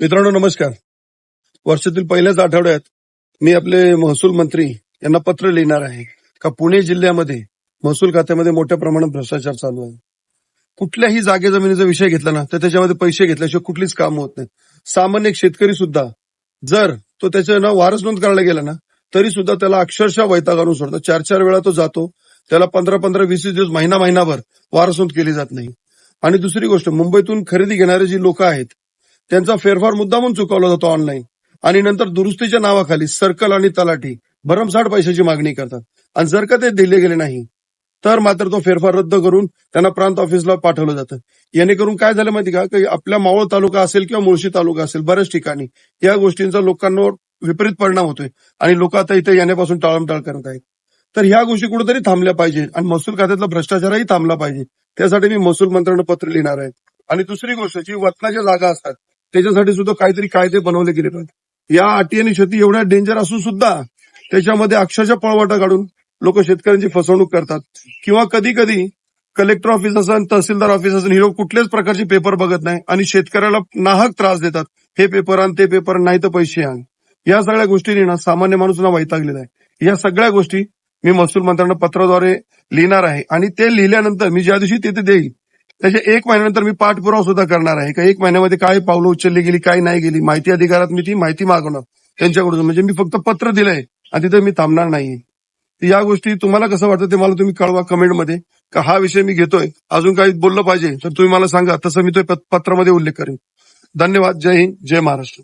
मित्रांनो नमस्कार. वर्षातील पहिल्याच आठवड्यात मी आपले महसूल मंत्री यांना पत्र लिहिणार आहे का पुणे जिल्ह्यामध्ये महसूल खात्यामध्ये मोठ्या प्रमाणात भ्रष्टाचार चालू आहे. कुठल्याही जागे जमिनीचा विषय घेतला ना तर त्याच्यामध्ये पैसे घेतल्याशिवाय कुठलीच काम होत नाही सामान्य शेतकरी सुद्धा जर तो त्याच्या ना वारस नोंद करायला गेला ना तरी सुद्धा त्याला अक्षरशः वैताग आणून सोडतो चार चार वेळा तो जातो त्याला पंधरा पंधरा वीस वीस दिवस महिना महिनाभर वारस नोंद केली जात नाही. आणि दुसरी गोष्ट मुंबईतून खरेदी घेणारे जी लोक आहेत त्यांचा फेरफार मुद्दामून चुकवला जातो ऑनलाईन. आणि नंतर दुरुस्तीच्या नावाखाली सर्कल आणि तलाठी भरमसाठ पैशाची मागणी करतात. आणि जर का ते दिले गेले नाही तर मात्र तो फेरफार रद्द करून त्यांना प्रांत ऑफिसला पाठवलं जातं. यानेकरून काय झालं माहिती का? की आपल्या मावळ तालुका असेल किंवा मुळशी तालुका असेल बऱ्याच ठिकाणी या गोष्टींचा लोकांवर विपरीत परिणाम होतोय. आणि लोक आता इथे येण्यापासून टाळमटाळ करत आहेत. तर ह्या गोष्टी कुठेतरी थांबल्या पाहिजे आणि महसूल खात्यातला भ्रष्टाचारही थांबला पाहिजे. त्यासाठी मी महसूल मंत्र्यांना पत्र लिहिणार आहे. आणि दुसरी गोष्ट जी वतनाच्या जागा असतात त्याच्यासाठी सुद्धा काहीतरी कायदे बनवले गेले पाहिजे या अटी आणि शेती एवढ्या डेंजर असून सुद्धा त्याच्यामध्ये अक्षरशः पळवाटा काढून लोक शेतकऱ्यांची फसवणूक करतात. किंवा कधी कधी कलेक्टर ऑफिस असेल तहसीलदार ऑफिस असेल हे लोक कुठल्याच प्रकारचे पेपर बघत नाही आणि शेतकऱ्याला नाहक त्रास देतात. हे पेपर आण ते पेपर नाही तर पैसे आण. या सगळ्या गोष्टी ना सामान्य माणूसना वैतागलेला आहे. या सगळ्या गोष्टी मी महसूल मंत्र्यांना पत्राद्वारे लिहिणार आहे. आणि ते लिहिल्यानंतर मी ज्या दिवशी तिथे देईल त्याच्या एक महिन्यानंतर मी पाठपुरावा सुद्धा करणार आहे. का एक महिन्यामध्ये काय पावलं उचलली गेली काय नाही गेली. माहिती अधिकारात मी ती माहिती मागवणार त्यांच्याकडून. म्हणजे मी फक्त पत्र दिलंय आणि तिथे मी थांबणार नाही. या गोष्टी तुम्हाला कसं वाटतं ते मला तुम्ही कळवा कमेंटमध्ये. का हा विषय मी घेतोय. अजून काही बोललं पाहिजे तर तुम्ही मला सांगा. तसं मी तो पत्रामध्ये उल्लेख करेन. धन्यवाद. जय हिंद. जय महाराष्ट्र.